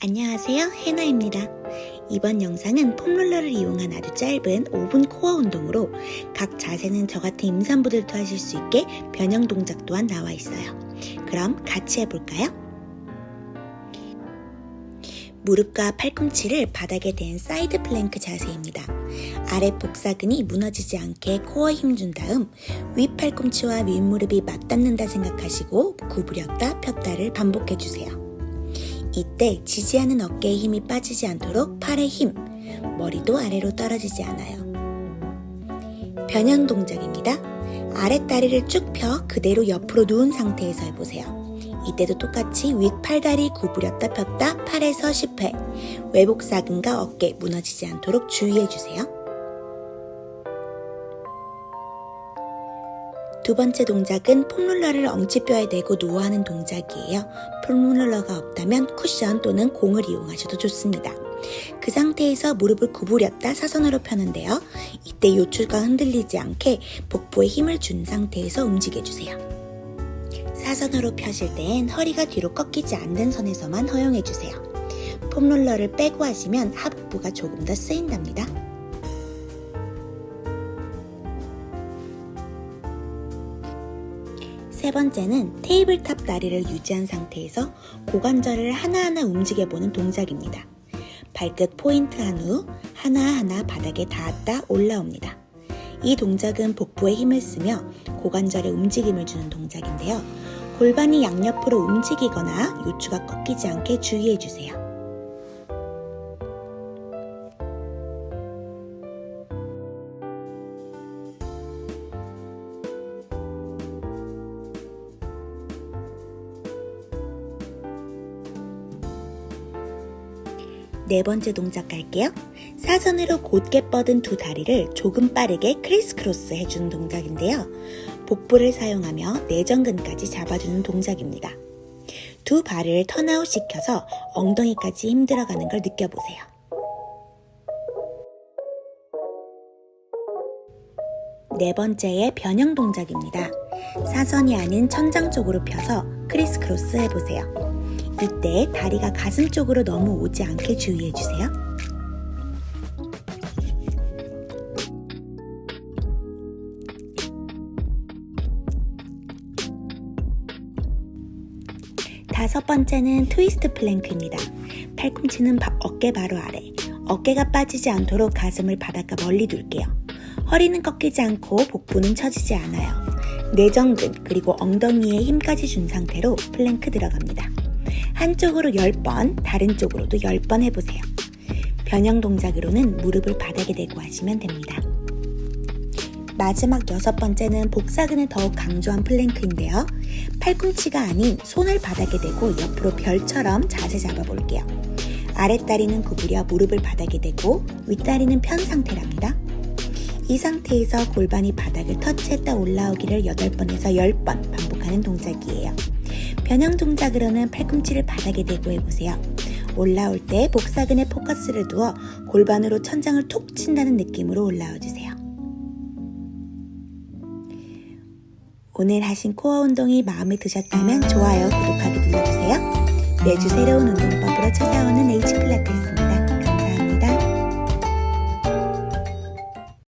안녕하세요. 해나입니다. 이번 영상은 폼롤러를 이용한 아주 짧은 5분 코어 운동으로 각 자세는 저 같은 임산부들도 하실 수 있게 변형 동작 또한 나와 있어요. 그럼 같이 해볼까요? 무릎과 팔꿈치를 바닥에 댄 사이드 플랭크 자세입니다. 아래 복사근이 무너지지 않게 코어 힘준 다음 위 팔꿈치와 윗무릎이 맞닿는다 생각하시고 구부렸다 폈다를 반복해주세요. 이때 지지하는 어깨에 힘이 빠지지 않도록 팔의 힘, 머리도 아래로 떨어지지 않아요. 변형 동작입니다. 아랫다리를 쭉 펴 그대로 옆으로 누운 상태에서 해보세요. 이때도 똑같이 윗팔다리 구부렸다 폈다 8에서 10회. 외복 사근과 어깨 무너지지 않도록 주의해주세요. 두 번째 동작은 폼롤러를 엉치뼈에 대고 누워하는 동작이에요. 폼롤러가 없다면 쿠션 또는 공을 이용하셔도 좋습니다. 그 상태에서 무릎을 구부렸다 사선으로 펴는데요. 이때 요추가 흔들리지 않게 복부에 힘을 준 상태에서 움직여주세요. 사선으로 펴실 땐 허리가 뒤로 꺾이지 않는 선에서만 허용해주세요. 폼롤러를 빼고 하시면 하복부가 조금 더 쓰인답니다. 세 번째는 테이블탑 다리를 유지한 상태에서 고관절을 하나하나 움직여보는 동작입니다. 발끝 포인트 한 후 하나하나 바닥에 닿았다 올라옵니다. 이 동작은 복부에 힘을 쓰며 고관절에 움직임을 주는 동작인데요. 골반이 양옆으로 움직이거나 요추가 꺾이지 않게 주의해 주세요. 네 번째 동작 갈게요. 사선으로 곧게 뻗은 두 다리를 조금 빠르게 크리스 크로스 해주는 동작인데요. 복부를 사용하며 내전근까지 잡아주는 동작입니다. 두 발을 턴아웃 시켜서 엉덩이까지 힘들어가는 걸 느껴보세요. 네 번째의 변형 동작입니다. 사선이 아닌 천장 쪽으로 펴서 크리스 크로스 해보세요. 이때 다리가 가슴 쪽으로 너무 오지 않게 주의해주세요. 다섯 번째는 트위스트 플랭크입니다. 팔꿈치는 바- 어깨 바로 아래, 어깨가 빠지지 않도록 가슴을 바닥과 멀리 둘게요. 허리는 꺾이지 않고 복부는 처지지 않아요. 내전근 그리고 엉덩이에 힘까지 준 상태로 플랭크 들어갑니다. 한쪽으로 10번, 다른 쪽으로도 10번 해보세요. 변형 동작으로는 무릎을 바닥에 대고 하시면 됩니다. 마지막 여섯 번째는 복사근을 더욱 강조한 플랭크인데요. 팔꿈치가 아닌 손을 바닥에 대고 옆으로 별처럼 자세 잡아볼게요. 아랫다리는 구부려 무릎을 바닥에 대고 윗다리는 편 상태랍니다. 이 상태에서 골반이 바닥을 터치했다 올라오기를 8번에서 10번 반복하는 동작이에요. 변형 동작으로는 팔꿈치를 바닥에 대고 해보세요. 올라올 때 복사근에 포커스를 두어 골반으로 천장을 톡 친다는 느낌으로 올라와 주세요. 오늘 하신 코어 운동이 마음에 드셨다면 좋아요, 구독하기 눌러주세요. 매주 새로운 운동법으로 찾아오는 H 필라테스.